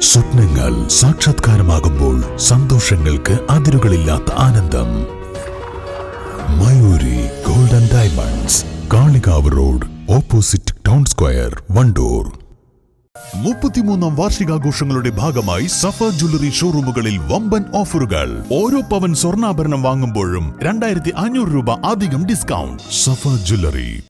സ്വപ്നങ്ങൾ സാക്ഷാത്കാരമാകുമ്പോൾ സന്തോഷങ്ങൾക്ക് അതിരുകളില്ലാത്ത ആനന്ദം. Mayuri golden diamonds Kalikavu road opposite town square Wandoor. മുപ്പത്തിമൂന്നാം വാർഷികാഘോഷങ്ങളുടെ ഭാഗമായി സഫ ജ്വല്ലറി ഷോറൂമുകളിൽ വമ്പൻ ഓഫറുകൾ. ഓരോ പവൻ സ്വർണാഭരണം വാങ്ങുമ്പോഴും രണ്ടായിരത്തി അഞ്ഞൂറ് രൂപ അധികം discount. Safa jewellery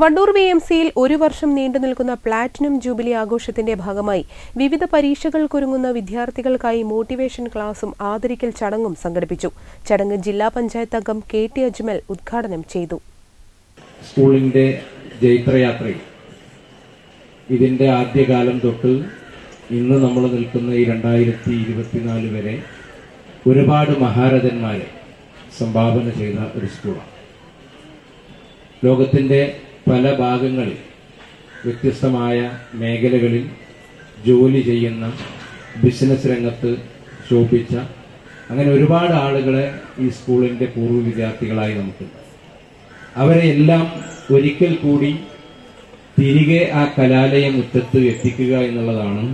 Wandoor V M സിയിൽ ഒരു വർഷം നീണ്ടു നിൽക്കുന്ന പ്ലാറ്റിനം ജൂബിലി ആഘോഷത്തിന്റെ ഭാഗമായി വിവിധ പരീക്ഷകൾക്കൊരുങ്ങുന്ന വിദ്യാർത്ഥികൾക്കായി മോട്ടിവേഷൻ ക്ലാസും ആദരിക്കൽ ചടങ്ങും സംഘടിപ്പിച്ചു. ചടങ്ങ് ജില്ലാ പഞ്ചായത്ത് അംഗം കെ ടി അജ്മൽ ഉദ്ഘാടനം ചെയ്തു. സ്കൂളിന്റെ ഇതിന്റെ ആദ്യകാലം തൊട്ട് ഇന്ന് നമ്മൾ നിൽക്കുന്ന ഈ രണ്ടായിരത്തി ഇരുപത്തിനാല് വരെ ഒരുപാട് മഹാരഥന്മാരെ സംഭാവന ചെയ്ത ഒരു സ്കൂളാണ്. ലോകത്തിന്റെ പല ഭാഗങ്ങളിൽ വ്യത്യസ്തമായ മേഖലകളിൽ ജോലി ചെയ്യുന്ന ബിസിനസ് രംഗത്ത് ശോഭിച്ച അങ്ങനെ ഒരുപാട് ആളുകളെ ഈ സ്കൂളിന്റെ പൂർവ വിദ്യാർത്ഥികളായി നമുക്കുണ്ട്. അവരെ എല്ലാം ഒരിക്കൽ കൂടി തിരികെ ആ കലാലയ മുറ്റത്ത് എത്തിക്കുക എന്നുള്ളതാണ്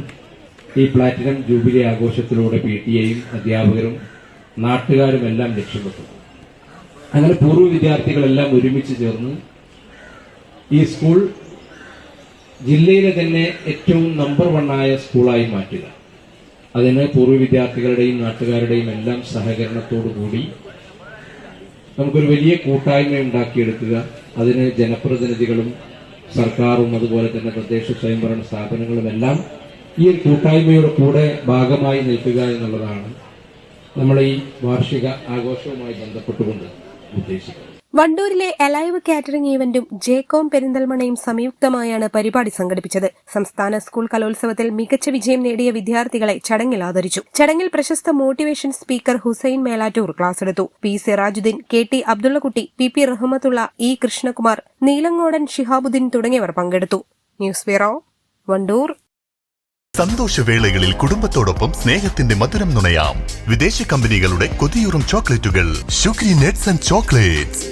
ഈ പ്ലാറ്റിനം ജൂബിലി ആഘോഷത്തിലൂടെ പി ടി എയും അധ്യാപകരും നാട്ടുകാരും എല്ലാം ലക്ഷ്യപ്പെട്ടത് അങ്ങനെ പൂർവ വിദ്യാർത്ഥികളെല്ലാം ഒരുമിച്ച് ചേർന്ന് ഈ സ്കൂൾ ജില്ലയിലെ തന്നെ ഏറ്റവും നമ്പർ വണ്ണായ സ്കൂളായി മാറ്റുക. അതിന് പൂർവ വിദ്യാർത്ഥികളുടെയും നാട്ടുകാരുടെയും എല്ലാം സഹകരണത്തോടു കൂടി നമുക്കൊരു വലിയ കൂട്ടായ്മ ഉണ്ടാക്കിയെടുക്കുക. അതിന് ജനപ്രതിനിധികളും സർക്കാരും അതുപോലെ തന്നെ തദ്ദേശ സ്വയംഭരണ സ്ഥാപനങ്ങളും എല്ലാം ഈ ഒരു കൂട്ടായ്മയുടെ കൂടെ ഭാഗമായി നിൽക്കുക എന്നുള്ളതാണ് നമ്മൾ ഈ വാർഷിക ആഘോഷവുമായി ബന്ധപ്പെട്ടുകൊണ്ട് ഉദ്ദേശിക്കുന്നത്. വണ്ടൂരിലെ എലൈവ് കാറ്ററിംഗ് ഈവന്റും ജേക്കോം പെരിന്തൽമണയും സംയുക്തമായാണ് പരിപാടി സംഘടിപ്പിച്ചത്. സംസ്ഥാന സ്കൂൾ കലോത്സവത്തിൽ മികച്ച വിജയം നേടിയ വിദ്യാർത്ഥികളെ ചടങ്ങിൽ ആദരിച്ചു. ചടങ്ങിൽ പ്രശസ്ത motivation speaker Hussain Melattur class എടുത്തു P Sirajuddin K T Abdullakutty P P Rahmathulla E Krishnakumar Neelangodan Shihabuddin തുടങ്ങിയവർ പങ്കെടുത്തു. News bureau Wandoor. സന്തോഷവേളകളിൽ കുടുംബത്തോടൊപ്പം സ്നേഹത്തിന്റെ മധുരം നുണയാം. വിദേശ കമ്പനികളുടെ കൊതിയൂറും ചോക്ലേറ്റുകൾ. Shukri nuts and chocolates.